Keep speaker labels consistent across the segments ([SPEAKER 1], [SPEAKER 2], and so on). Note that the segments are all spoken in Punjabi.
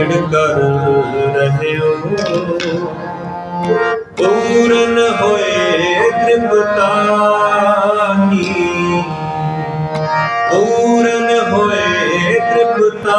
[SPEAKER 1] ਦ੍ਰਿੜ ਕਰ ਰਹਿਓ ਪੂਰਨ ਹੋਏ ਤ੍ਰਿਪਤਾਨੀ। ਪੂਰਨ ਹੋਏ ਤ੍ਰਿਪਤਾ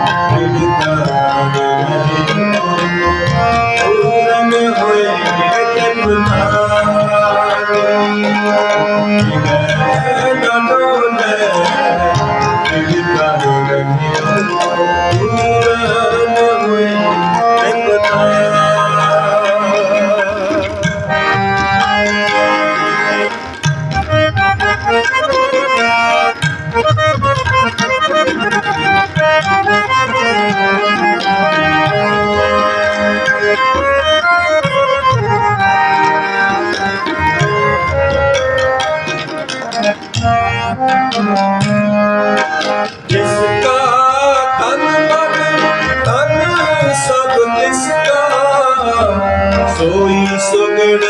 [SPEAKER 1] ਸੋਈ ਸੁਗਣ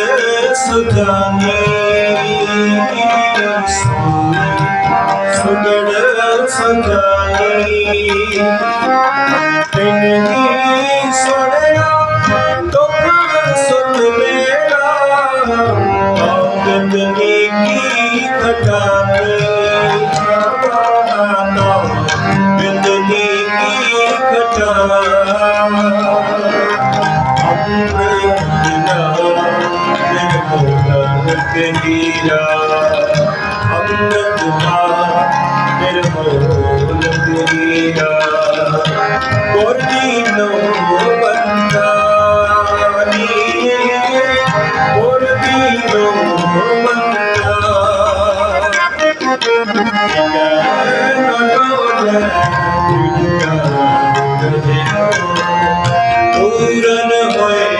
[SPEAKER 1] ਸੁਜਾਨੀ ਸੋਈ ਸੁਗਣ ਸੁਜਾਨੀ ਤਿਨਹੀ ਸੁਣਿਆ ਦੁਖ ਸੁਖ ਮੇਰਾ। ਆਨੰਦਨੀ ਕੀ ਖਟਾਨੀ। तेरा अमृत मेरे बोल तेरा गोरी नो बंदा गोरी नो बंदा পূরণ হয়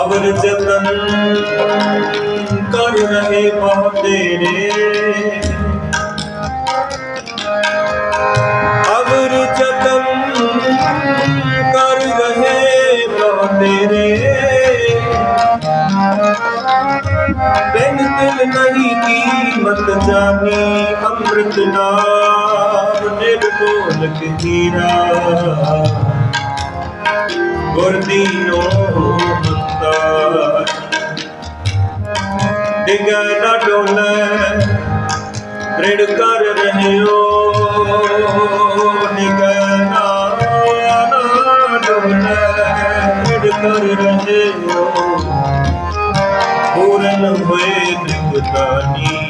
[SPEAKER 1] ਅਵਰ ਜਤਨ ਕਰ ਰਹੇ ਬਹੁ ਤੇਰੇ ਕੀਮਤ ਜਾਨੀ ਅੰਮ੍ਰਿਤ ਨਾਮ ਨਿਰਮੋਲ ਹੀਰਾ ਗੁਰਦੀਨੋ ਮੰਤਾ ਡਿਗ ਨਾ ਡੋਲੇ, ਦ੍ਰਿੜ ਕਰ ਰਹਿਓ। ਡਿਗ ਨਾ ਡੋਲੇ, ਦ੍ਰਿੜ ਕਰ ਰਹਿਓ। ਪੂਰਨ ਹੋਏ ਤ੍ਰਿਪਤਾਨੀ।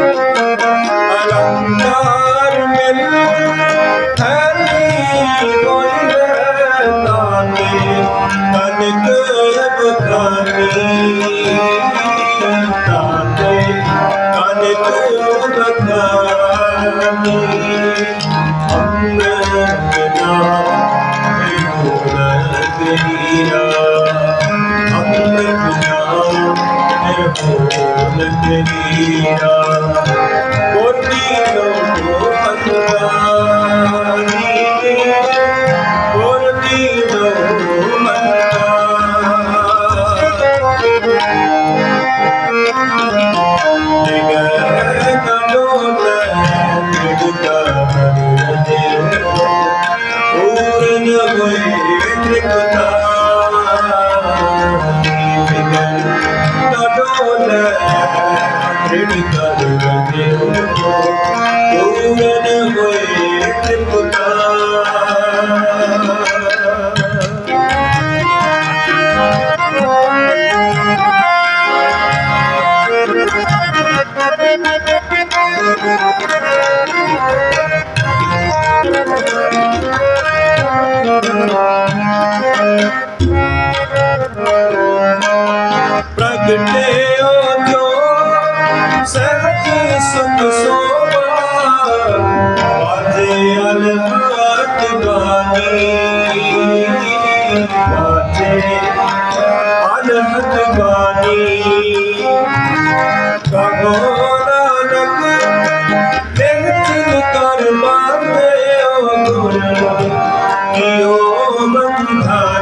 [SPEAKER 1] ਬੋਲ ਤੇਰੀ ਆ ਪ੍ਰਗਟਿਓ ਜੋ ਸਹਜ ਸੁਖ ਸੋਭਾ। ਵਾਜੇ ਅਲਹਾਤ ਬਾਣੀ ਵਾਜੇ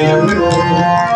[SPEAKER 1] Oh,